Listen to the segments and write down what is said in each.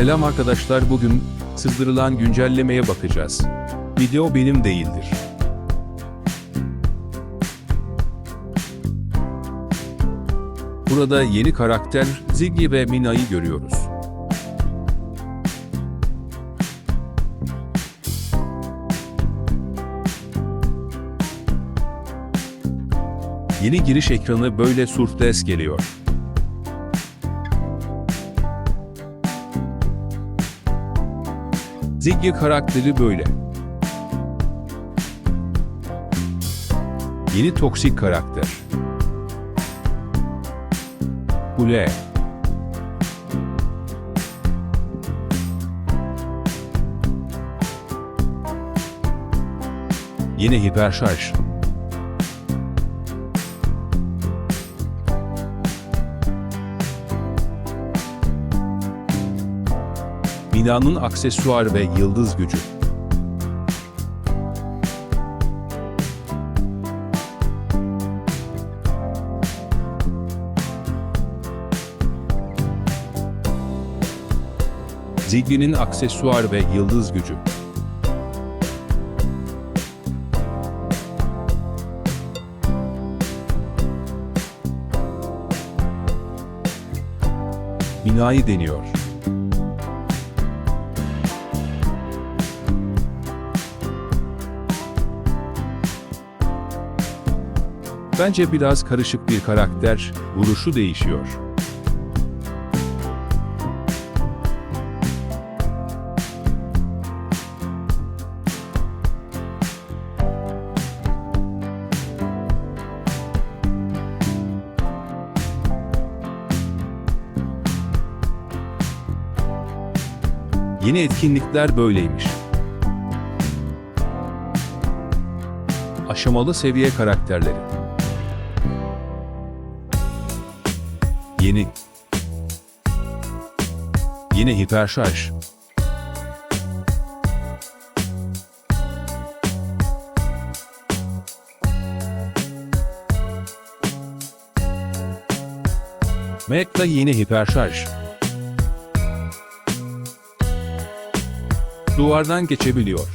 Selam arkadaşlar bugün sızdırılan güncellemeye bakacağız. Video benim değildir. Burada yeni karakter Ziggy ve Mina'yı görüyoruz. Yeni giriş ekranı böyle surfdes geliyor. Ziggy karakteri böyle. Yeni toksik karakter. Kule. Yeni hiperşarj. Binanın aksesuar ve yıldız gücü. Ziggy'nin aksesuar ve yıldız gücü. Binayı deniyor. Bence biraz karışık bir karakter, vuruşu değişiyor. Yeni etkinlikler böyleymiş. Aşamalı seviye karakterleri. Yeni. Yine hiperşarj. Mac'la yeni hiperşarj. Duvardan geçebiliyor.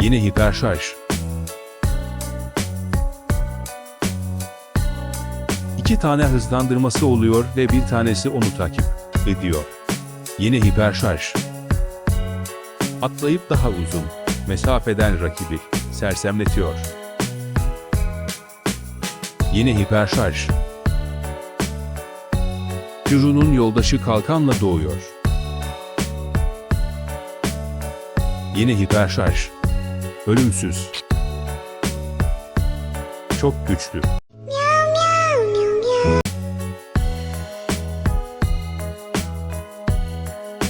Yine hiperşarj. İki tane hızlandırması oluyor ve bir tanesi onu takip ediyor. Yine hiperşarj. Atlayıp daha uzun mesafeden rakibi sersemletiyor. Yine hiperşarj. Yurunun yoldaşı kalkanla doğuyor. Yine hiperşarj. Ölümsüz. Çok güçlü.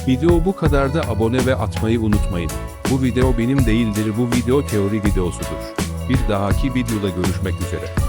Video bu kadar da abone ve atmayı unutmayın. Bu video benim değildir bu video teori videosudur. Bir dahaki videoda görüşmek üzere.